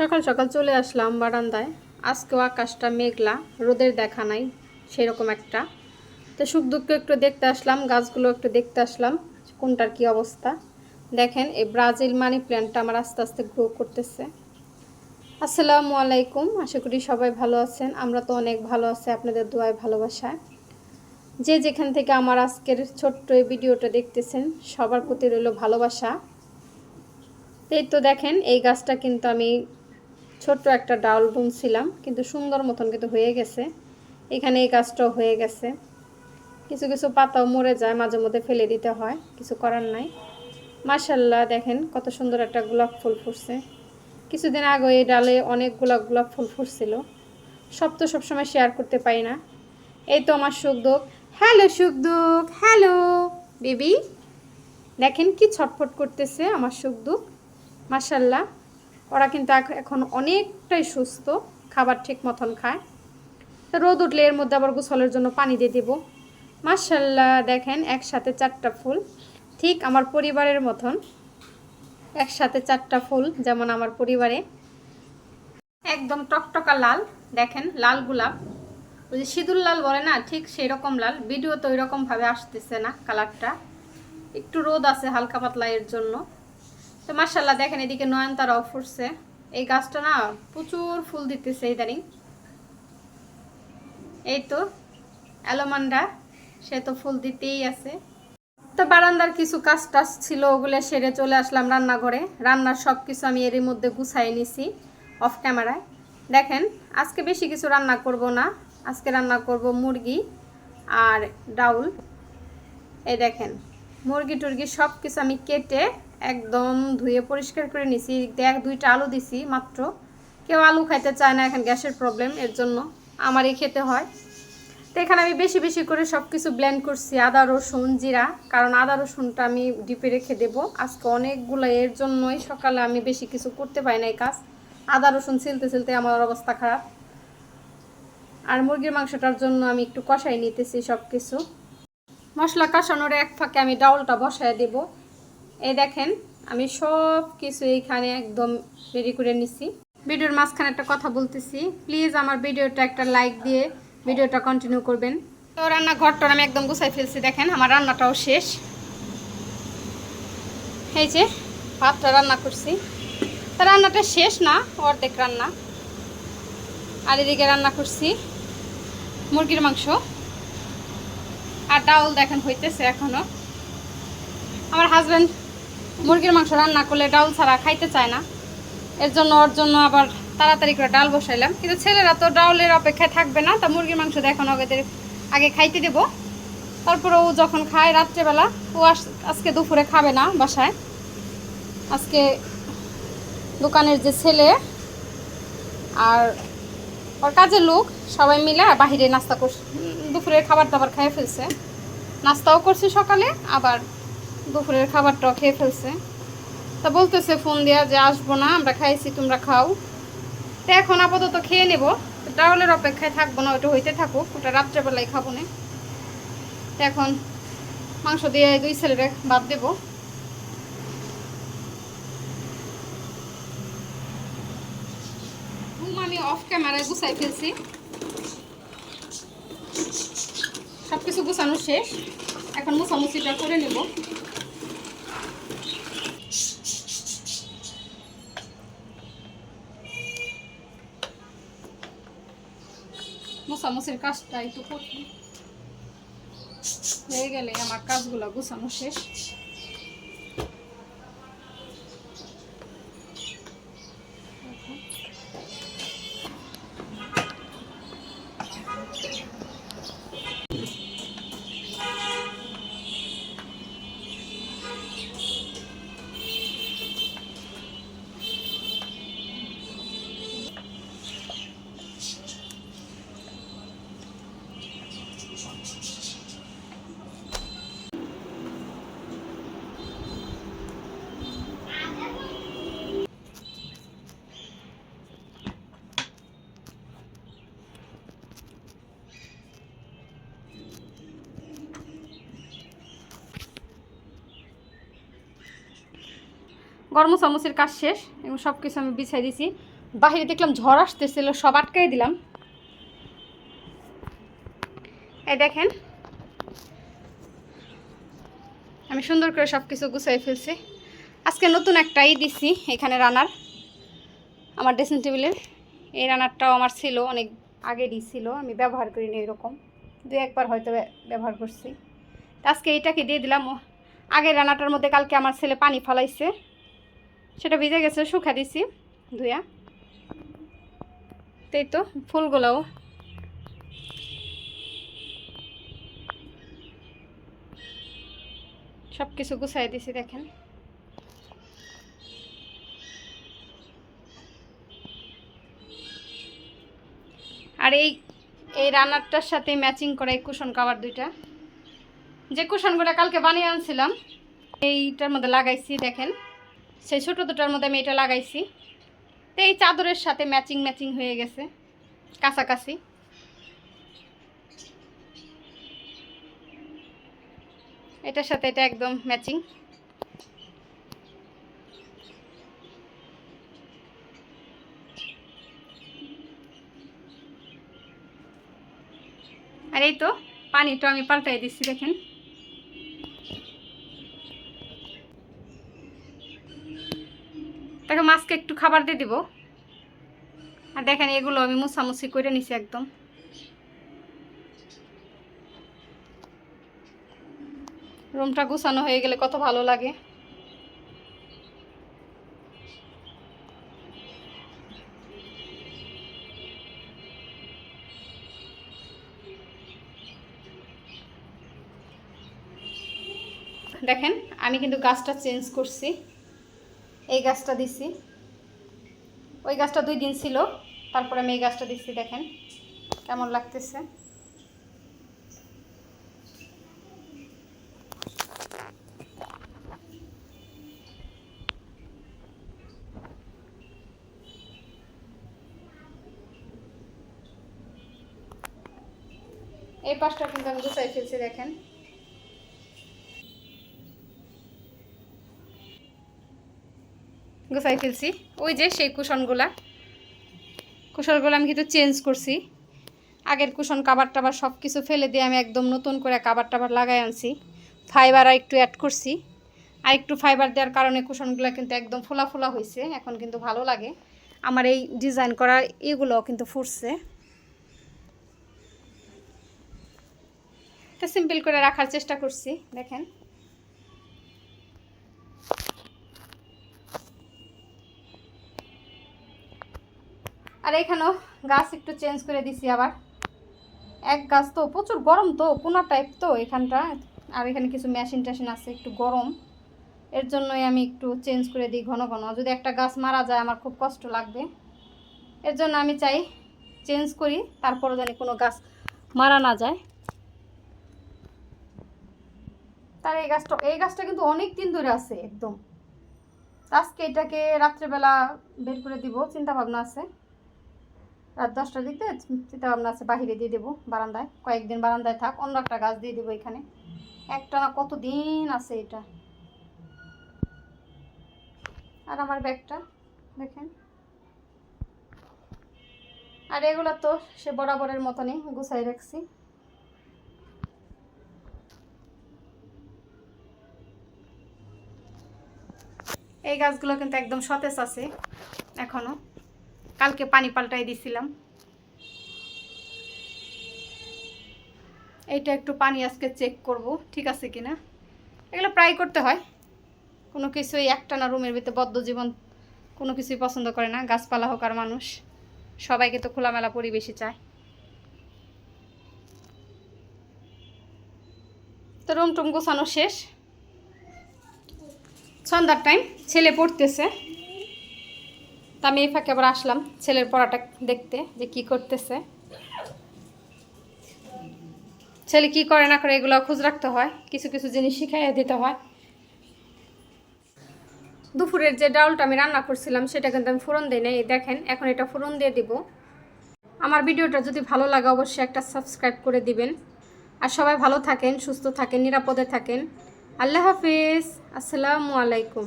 সকাল সকাল চলে আসলাম বারান্দায়। আজকেও আকাশটা মেঘলা, রোদের দেখা নাই, সেরকম একটা। তো সুখ দুঃখ একটু দেখতে আসলাম, গাছগুলো একটু দেখতে আসলাম, কোনটার কি অবস্থা। দেখেন, এই ব্রাজিল মানি প্ল্যান্টটা আমার আস্তে আস্তে গ্রো করতেছে। আসসালামু আলাইকুম, আশা করি সবাই ভালো আছেন। আমরা তো অনেক ভালো আছি, আপনাদের দোয়ায় ভালোবাসায়। যে যেখান থেকে আমার আজকের ছোট্ট এই ভিডিওটা দেখতেছেন, সবার প্রতি রইল ভালোবাসা। এই তো দেখেন, এই গাছটা কিন্তু আমি ছোট্ট একটা ডাউল বুনছিলাম কিন্তু সুন্দর মতন কিন্তু হয়ে গেছে। এখানে এই গাছটাও হয়ে গেছে। কিছু কিছু পাতাও মরে যায়, মাঝে মধ্যে ফেলে দিতে হয়, কিছু করার নাই। মার্শাল্লাহ দেখেন কত সুন্দর একটা গোলাপ ফুল ফুটছে। কিছুদিন আগে এই ডালে অনেকগুলো গোলাপ ফুল ফুটছিল। সব তো সবসময় শেয়ার করতে পারি না। এই তো আমার সুখদুখ হ্যালো সুখদুখ হ্যালো, বেবি। দেখেন কি ছটফট করতেছে আমার সুখদুখ মার্শাল্লাহ ওরা কিন্তু এখন অনেকটাই সুস্থ, খাবার ঠিক মতন খায়। তো রোদ উঠলে এর মধ্যে আবার গোসলের জন্য পানি দিয়ে দেবো। মার্শাল্লাহ দেখেন একসাথে চারটা ফুল। ঠিক আমার পরিবারের মতন একসাথে চারটা ফুল, যেমন আমার পরিবারে। একদম টকটকা লাল, দেখেন লাল গোলাপ। ওই যে সিঁদুর লাল বলে না, ঠিক সেই রকম লাল। ভিডিও তো ওই রকমভাবে আসতেছে না, কালারটা। একটু রোদ আছে হালকা পাতলা এর জন্য। তো মার্শাল্লাহ দেখেন এদিকে নয়নতারাও ফুটছে। এই গাছটা না প্রচুর ফুল দিতেছে ইদানিং। এই তো অ্যালোমান্ডা সে তো ফুল দিতেই আছে। তো বারান্দার কিছু কাজ টাজ ছিল, ওগুলো সেরে চলে আসলাম রান্নাঘরে। রান্নার সব কিছু আমি এরই মধ্যে গুছাই নিছি অফ ক্যামেরায় দেখেন, আজকে বেশি কিছু রান্না করব না। আজকে রান্না করব মুরগি আর ডাউল। এই দেখেন মুরগি টুরগি সব কিছু আমি কেটে একদম ধুয়ে পরিষ্কার করে নিছি। দেখ দুইটা আলু দিছি মাত্র। কেউ আলু খাইতে চায় না, এখন গ্যাসের প্রবলেম এর জন্য আমারই খেতে হয়। তো এখানে আমি বেশি বেশি করে সব কিছু ব্লেন্ড করছি, আদা, রসুন, জিরা। কারণ আদা, রসুনটা আমি ডিপে রেখে দেব। আজকে অনেকগুলো, এর জন্যই সকালে আমি বেশি কিছু করতে পারি না এই কাজ। আদা, রসুন ছিলতে ছিলতে আমার অবস্থা খারাপ। আর মুরগির মাংসটার জন্য আমি একটু কষাই নিতেছি সব কিছু মশলা কষানোর এক ফাঁকে আমি ডাউলটা বসায় দেব। এই দেখেন, আমি সব কিছু এইখানে একদম রেডি করে নিছি। ভিডিওর মাঝখানে একটা কথা বলতেছি প্লিজ আমার ভিডিওটা একটা লাইক দিয়ে ভিডিওটা কন্টিনিউ করবেন। তো রান্নাঘরটা আমি একদম গুছাই ফেলছি, দেখেন আমার রান্নাটাও শেষ। এই যে, ভাতটা রান্না করছি। তা রান্নাটা শেষ না, অর্ধেক রান্না। আর এদিকে রান্না করছি মুরগির মাংস। আর ডাউল দেখেন হইতেছে এখনও। আমার হাজব্যান্ড মুরগির মাংস রান্না করলে ডাল ছাড়া খাইতে চায় না। এর জন্য, ওর জন্য আবার তাড়াতাড়ি করে ডাল বসাইলাম। কিন্তু ছেলেরা তো ডাউলের অপেক্ষায় থাকবে না, তা মুরগির মাংস এখন ওদের আগে খাইতে দেব। তারপরে ও যখন খায় রাত্রেবেলা, ও আজকে দুপুরে খাবে না বাসায়। আজকে দোকানের যে ছেলে আর ওর কাজের লোক, সবাই মিলে বাহিরে নাস্তা করছে। দুপুরের খাবার দাবার খেয়ে ফেলছে। নাস্তাও করছে সকালে, আবার দুপুরের খাবারটাও খেয়ে ফেলছে। তা বলতেছে ফোন দেওয়া যে, আসব না, আমরা খাইছি, তোমরা খাও। তো এখন আপাতত খেয়ে নেব। ডাউলের অপেক্ষায় থাকব না ওটা হইতে থাকুক, ওটা রাত্রেবেলায় খাব না। এখন মাংস দিয়ে দুই ছেলেরে বাদ দেবো। ঘুম আমি অফ ক্যামেরায় গুছাই ফেলছি। সব কিছু গুছানো শেষ। এখন মুছামুছিটা করে নেব। মুছামুছির কাজটা একটু করি হয়ে গেলে আমার কাজগুলো গুছানো শেষ। গরম চামচের কাজ শেষ, এবং সব কিছু আমি বিছাই দিছি। বাহিরে দেখলাম ঝড় আসতেছিল, সব আটকাই দিলাম। এই দেখেন, আমি সুন্দর করে সব কিছু গুছাই ফেলছি। আজকে নতুন একটাই দিছি, এখানে রানার। আমার ড্রেসিং টেবিলের। এই রানারটাও আমার ছিল, অনেক আগেরই ছিল, আমি ব্যবহার করিনি এরকম। দু একবার হয়তো ব্যবহার করছি। আজকে এইটাকে দিয়ে দিলাম। আগের রান্নাটার মধ্যে কালকে আমার ছেলে পানি ফলাইছে। সেটা ভিজে গেছে শুকা দিছি ধুয়া তাই তো ফুলগুলোও। সব কিছু গুছাই দিছি, দেখেন। আর এই এই রান্নারটার সাথে ম্যাচিং করা এই কুশন কাভার দুইটা। যে কুশনগুলো কালকে বানিয়ে আনছিলাম, এইটার মধ্যে লাগাইছি, দেখেন। সেই ছোটো দুটার মধ্যে আমি এটা লাগাইছি। তো এই চাদরের সাথে ম্যাচিং ম্যাচিং হয়ে গেছে, কাছাকাছি। এটার সাথে এটা একদম ম্যাচিং। আর এই তো পানিটা আমি পাল্টাই দিচ্ছি, দেখেন। খাবার দিয়ে দিব। আর দেখেন এগুলো আমি মুছামুছি করে নিছি একদম। রুমটা গুছানো হয়ে গেলে কত ভালো লাগে। দেখেন, আমি কিন্তু গাছটা চেঞ্জ করছি। এই গাছটা দিছি। ওই গাছটা দুই দিন ছিল, তারপরে আমি এই গাছটা দিচ্ছি, দেখেন কেমন লাগতেছে। এই পাশটা কিন্তু আমি গুছাই ফেলছি, দেখেন। গুছাই ফেলছি। ওই যে সেই কুশনগুলা। কুশনগুলো আমি কিন্তু চেঞ্জ করছি। আগের কুশন কাবার টাবার সব কিছু ফেলে দিয়ে আমি একদম নতুন করে কাবার টাবার লাগাই আনছি। ফাইবার আর একটু অ্যাড করছি। আর একটু ফাইবার দেওয়ার কারণে কুশনগুলো কিন্তু একদম ফোলা ফোলা হয়েছে এখন কিন্তু ভালো লাগে। আমার এই ডিজাইন করা এগুলোও কিন্তু ফুটছে। এটা সিম্পল করে রাখার চেষ্টা করছি। দেখেন। আর এখানেও গাছ একটু চেঞ্জ করে দিছি আবার। এক গাছ তো, প্রচুর গরম তো, কোনা টাইপ তো এখানটা। আর এখানে কিছু মেশিন টেশিন আছে, একটু গরম। এর জন্যই আমি একটু চেঞ্জ করে দিই ঘন ঘন। যদি একটা গাছ মারা যায়, আমার খুব কষ্ট লাগবে। এর জন্য আমি চাই চেঞ্জ করি তারপরে জানি কোনো গাছ মারা না যায়। তার এই গাছটা এই গাছটা কিন্তু অনেক দিন ধরে আছে একদম। আজকে এটাকে রাত্রেবেলা বের করে দিব চিন্তা ভাবনা আছে। রাত দশটার দিকে চিন্তা ভাবনা আছে, বাহিরে দিয়ে দেবো বারান্দায়। কয়েকদিন বারান্দায় থাক, অন্য একটা গাছ দিয়ে দেবো এখানে। একটা না কত দিন আছে এটা? আর আমার ব্যাগটা, দেখেন। আর এগুলো তো সে বরাবরের মতনই গুছাই রাখছি। এই গাছগুলো কিন্তু একদম সতেজ আছে, এখনও। কালকে পানি পাল্টাই দিছিলাম। এইটা একটু পানি আজকে চেক করব, ঠিক আছে কিনা? এগুলো প্রায় করতে হয়। কোনো কিছুই একটানা রুমের ভিতরে বদ্ধ জীবন কোনো কিছুই পছন্দ করে না। গাছপালা হোক আর মানুষ, সবাইকে তো খোলামেলা পরিবেশই চায়। তো রুম টুম গোছানো শেষ। সন্ধ্যার টাইম ছেলে পড়তেছে। তা আমি এই ফাঁকে আবার আসলাম ছেলের পড়াটা দেখতে যে কি করতেছে। ছেলে কি করে না করে এগুলো খোঁজ রাখতে হয়, কিছু কিছু জিনিস শিখাইয়া দিতে হয়। দুপুরের যে ডাউলটা আমি রান্না করছিলাম সেটা কিন্তু আমি ফোড়ন দিই নাই, দেখেন এখন এটা ফোড়ন দিয়ে দিব। আমার ভিডিওটা যদি ভালো লাগে অবশ্যই একটা সাবস্ক্রাইব করে দিবেন। আর সবাই ভালো থাকেন, সুস্থ থাকেন, নিরাপদে থাকেন। আল্লাহ হাফিজ, আসসালামু আলাইকুম।